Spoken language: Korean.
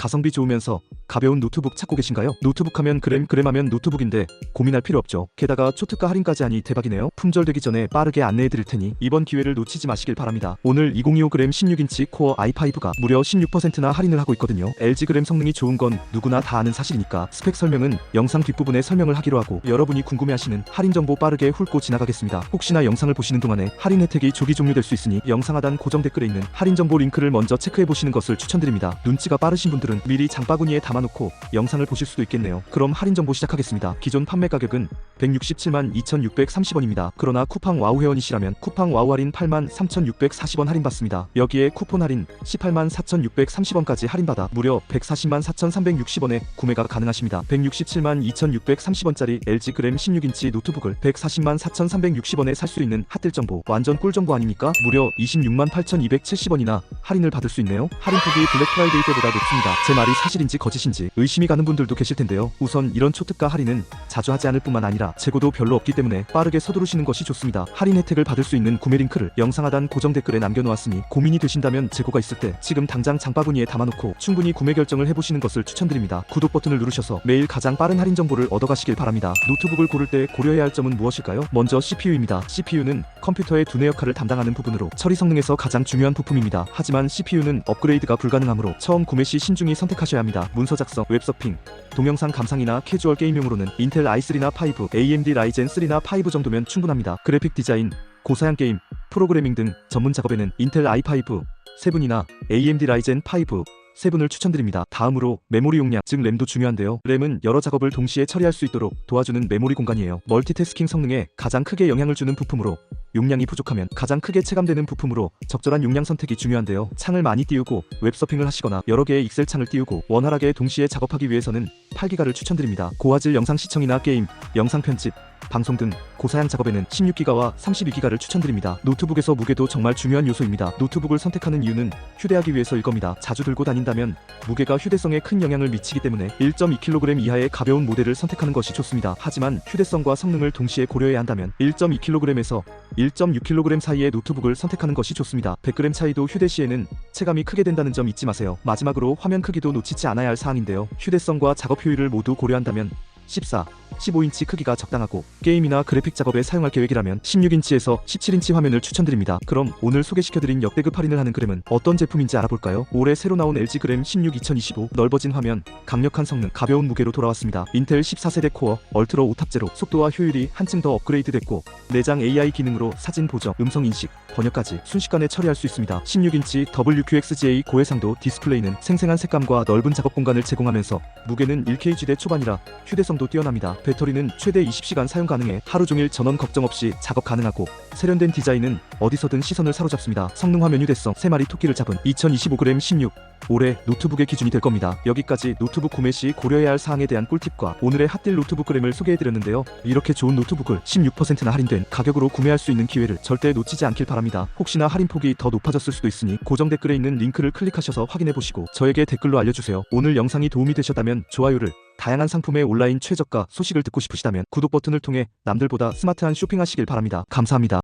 가성비 좋으면서 가벼운 노트북 찾고 계신가요? 노트북 하면 그램 그램 하면 노트북인데 고민할 필요 없죠. 게다가 초특가 할인까지 하니 대박이네요. 품절되기 전에 빠르게 안내해 드릴 테니 이번 기회를 놓치지 마시길 바랍니다. 오늘 2025g 16인치 코어 i5가 무려 16%나 할인을 하고 있거든요. LG 그램 성능이 좋은 건 누구나 다 아는 사실이니까 스펙 설명은 영상 뒷부분에 설명을 하기로 하고 여러분이 궁금해하시는 할인 정보 빠르게 훑고 지나가겠습니다. 혹시나 영상을 보시는 동안에 할인 혜택이 조기 종료될 수 있으니 영상 하단 고정 댓글에 있는 할인 정보 링크를 먼저 체크해 보시는 것을 추천드립니다. 눈치가 빠르신 분들은 미리 장바구니에 담아놓고 영상을 보실 수도 있겠네요. 그럼 할인 정보 시작하겠습니다. 기존 판매 가격은 167만 2,630원입니다. 그러나 쿠팡 와우 회원이시라면 쿠팡 와우 할인 8만 3,640원 할인받습니다. 여기에 쿠폰 할인 18만 4,630원까지 할인받아 무려 140만 4,360원에 구매가 가능하십니다. 167만 2,630원짜리 LG 그램 16인치 노트북을 140만 4,360원에 살 수 있는 핫딜 정보 완전 꿀 정보 아닙니까? 무려 26만 8,270원이나 할인을 받을 수 있네요. 할인 폭이 블랙 프라이데이 때보다 높습니다. 제 말이 사실인지 거짓인지 의심이 가는 분들도 계실 텐데요. 우선 이런 초특가 할인은 자주 하지 않을 뿐만 아니라 재고도 별로 없기 때문에 빠르게 서두르시는 것이 좋습니다. 할인 혜택을 받을 수 있는 구매 링크를 영상 하단 고정 댓글에 남겨놓았으니 고민이 되신다면 재고가 있을 때 지금 당장 장바구니에 담아놓고 충분히 구매 결정을 해보시는 것을 추천드립니다. 구독 버튼을 누르셔서 매일 가장 빠른 할인 정보를 얻어가시길 바랍니다. 노트북을 고를 때 고려해야 할 점은 무엇일까요? 먼저 CPU입니다. CPU는 컴퓨터의 두뇌 역할을 담당하는 부분으로 처리 성능에서 가장 중요한 부품입니다. 하지만 CPU는 업그레이드가 불가능하므로 처음 구매 시 신중히 선택하셔야 합니다. 문서 작성, 웹 서핑, 동영상 감상이나 캐주얼 게임용으로는 인텔 i3나 5, AMD 라이젠 3나 5 정도면 충분합니다. 그래픽 디자인, 고사양 게임, 프로그래밍 등 전문 작업에는 인텔 i5, 7이나 AMD 라이젠 5, 세 분을 추천드립니다. 다음으로 메모리 용량, 즉 램도 중요한데요. 램은 여러 작업을 동시에 처리할 수 있도록 도와주는 메모리 공간이에요. 멀티태스킹 성능에 가장 크게 영향을 주는 부품으로 용량이 부족하면 가장 크게 체감되는 부품으로 적절한 용량 선택이 중요한데요. 창을 많이 띄우고 웹서핑을 하시거나 여러 개의 익셀 창을 띄우고 원활하게 동시에 작업하기 위해서는 8기가를 추천드립니다. 고화질 영상 시청이나 게임, 영상 편집, 방송 등 고사양 작업에는 16기가와 32기가를 추천드립니다. 노트북에서 무게도 정말 중요한 요소입니다. 노트북을 선택하는 이유는 휴대하기 위해서일 겁니다. 자주 들고 다닌다면 무게가 휴대성에 큰 영향을 미치기 때문에 1.2kg 이하의 가벼운 모델을 선택하는 것이 좋습니다. 하지만 휴대성과 성능을 동시에 고려해야 한다면 1.2kg에서 1.6kg 사이의 노트북을 선택하는 것이 좋습니다. 100g 차이도 휴대 시에는 체감이 크게 된다는 점 잊지 마세요. 마지막으로 화면 크기도 놓치지 않아야 할 사항인데요. 휴대성과 작업 효율을 모두 고려한다면 14, 15인치 크기가 적당하고 게임이나 그래픽 작업에 사용할 계획이라면 16인치에서 17인치 화면을 추천드립니다. 그럼 오늘 소개시켜드린 역대급 할인을 하는 그램은 어떤 제품인지 알아볼까요? 올해 새로 나온 LG 그램 16 2025 넓어진 화면, 강력한 성능, 가벼운 무게로 돌아왔습니다. 인텔 14세대 코어, 얼트라 오탑제로 속도와 효율이 한층 더 업그레이드 됐고 내장 AI 기능으로 사진 보정, 음성 인식, 번역까지 순식간에 처리할 수 있습니다. 16인치 WQXGA 고해상도 디스플레이는 생생한 색감과 넓은 작업 공간을 제공하면서 무게는 1kg대 초반이라 휴대성 도 뛰어납니다. 배터리는 최대 20시간 사용 가능해 하루 종일 전원 걱정 없이 작업 가능하고 세련된 디자인은 어디서든 시선을 사로잡습니다. 성능 화면 휴대성 3마리 토끼를 잡은 2025g 16 올해 노트북의 기준이 될 겁니다. 여기까지 노트북 구매 시 고려해야 할 사항에 대한 꿀팁과 오늘의 핫딜 노트북 그램을 소개해드렸는데요. 이렇게 좋은 노트북을 16%나 할인된 가격으로 구매할 수 있는 기회를 절대 놓치지 않길 바랍니다. 혹시나 할인 폭이 더 높아졌을 수도 있으니 고정 댓글에 있는 링크를 클릭하셔서 확인해보시고 저에게 댓글로 알려주세요. 오늘 영상이 도움이 되셨다면 좋아요를 다양한 상품의 온라인 최저가 소식을 듣고 싶으시다면 구독 버튼을 통해 남들보다 스마트한 쇼핑하시길 바랍니다. 감사합니다.